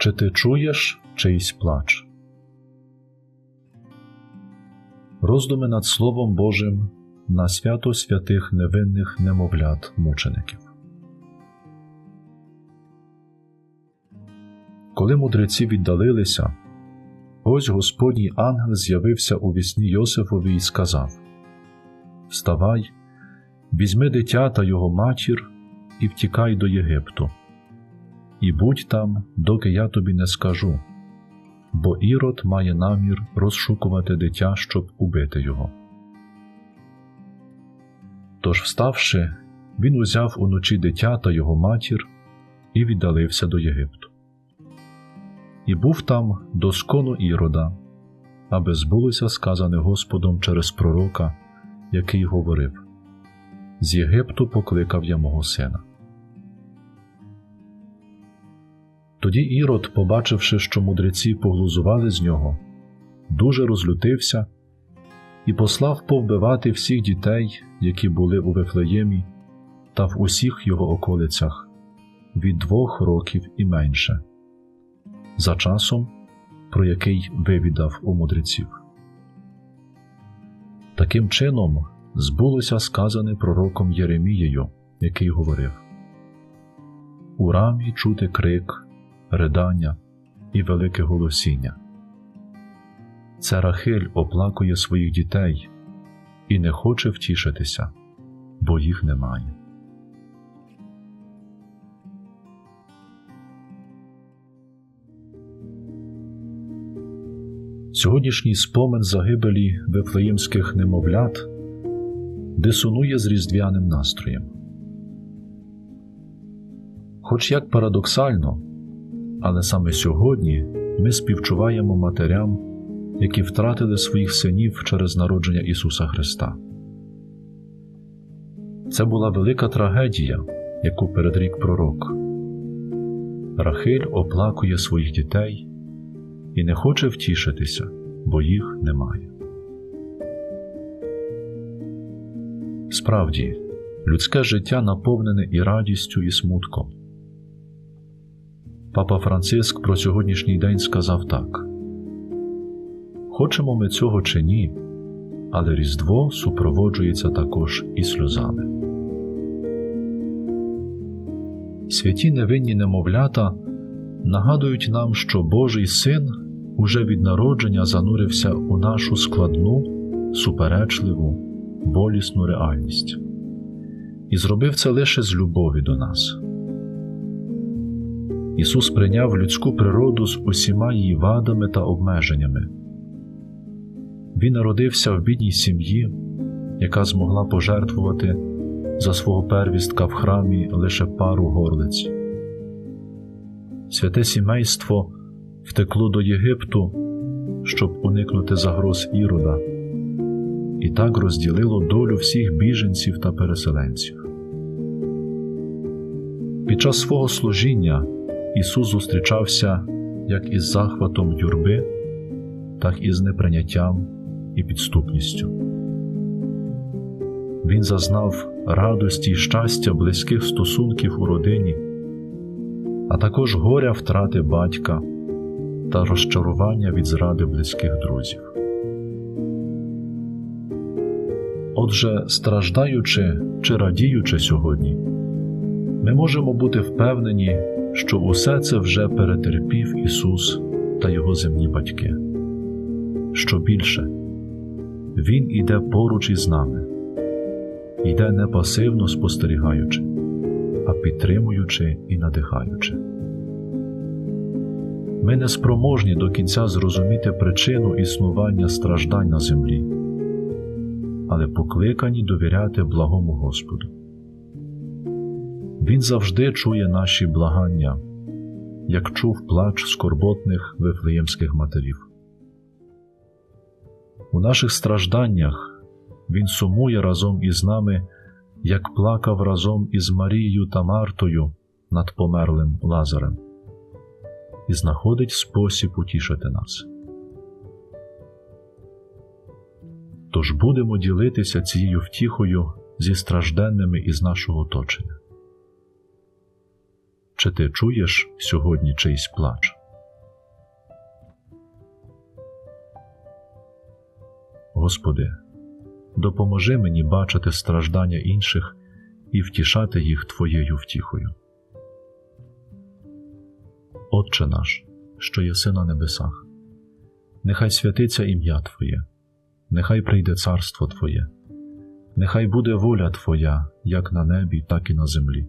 Чи ти чуєш чийсь плач? Роздуми над Словом Божим на свято святих невинних немовлят мучеників. Коли мудреці віддалилися, ось Господній ангел з'явився у вісні Йосифові і сказав: Вставай, візьми дитя та його матір і втікай до Єгипту, і будь там, доки я тобі не скажу, бо Ірод має намір розшукувати дитя, щоб убити його. Тож, вставши, він узяв уночі дитя та його матір і віддалився до Єгипту. І був там до скону Ірода, аби збулося сказане Господом через пророка, який говорив: З Єгипту покликав я мого сина. Тоді Ірод, побачивши, що мудреці поглузували з нього, дуже розлютився і послав повбивати всіх дітей, які були у Вифлеємі, та в усіх його околицях від двох років і менше, за часом, про який вивідав у мудреців. Таким чином збулося сказане пророком Єремією, який говорив У рамі чути крик, ридання і велике голосіння. Це Рахиль оплакує своїх дітей і не хоче втішитися, бо їх немає. Сьогоднішній спомин загибелі вифлеємських немовлят дисонує з різдвяним настроєм. Хоч як парадоксально, але саме сьогодні ми співчуваємо матерям, які втратили своїх синів через народження Ісуса Христа. Це була велика трагедія, яку передрік пророк. Рахиль оплакує своїх дітей і не хоче втішитися, бо їх немає. Справді, людське життя наповнене і радістю, і смутком. Папа Франциск про сьогоднішній день сказав так: Хочемо ми цього чи ні, але Різдво супроводжується також і сльозами. Святі невинні немовлята нагадують нам, що Божий син уже від народження занурився у нашу складну, суперечливу, болісну реальність і зробив це лише з любові до нас. Ісус прийняв людську природу з усіма її вадами та обмеженнями. Він народився в бідній сім'ї, яка змогла пожертвувати за свого первістка в храмі лише пару горлиць. Святе сімейство втекло до Єгипту, щоб уникнути загроз Ірода, і так розділило долю всіх біженців та переселенців. Під час свого служіння Ісус зустрічався як із захватом юрби, так і з неприйняттям і підступністю. Він зазнав радості й щастя близьких стосунків у родині, а також горя втрати батька та розчарування від зради близьких друзів. Отже, страждаючи чи радіючи сьогодні, ми можемо бути впевнені, що усе це вже перетерпів Ісус та Його земні батьки. Що більше, Він іде поруч із нами, йде не пасивно спостерігаючи, а підтримуючи і надихаючи. Ми не спроможні до кінця зрозуміти причину існування страждань на землі, але покликані довіряти благому Господу. Він завжди чує наші благання, як чув плач скорботних вифлеємських матерів. У наших стражданнях Він сумує разом із нами, як плакав разом із Марією та Мартою над померлим Лазарем, і знаходить спосіб утішити нас. Тож будемо ділитися цією втіхою зі стражденними із нашого оточення. Чи ти чуєш сьогодні чийсь плач? Господи, допоможи мені бачити страждання інших і втішати їх Твоєю втіхою. Отче наш, що єси на небесах, нехай святиться ім'я Твоє, нехай прийде царство Твоє, нехай буде воля Твоя, як на небі, так і на землі.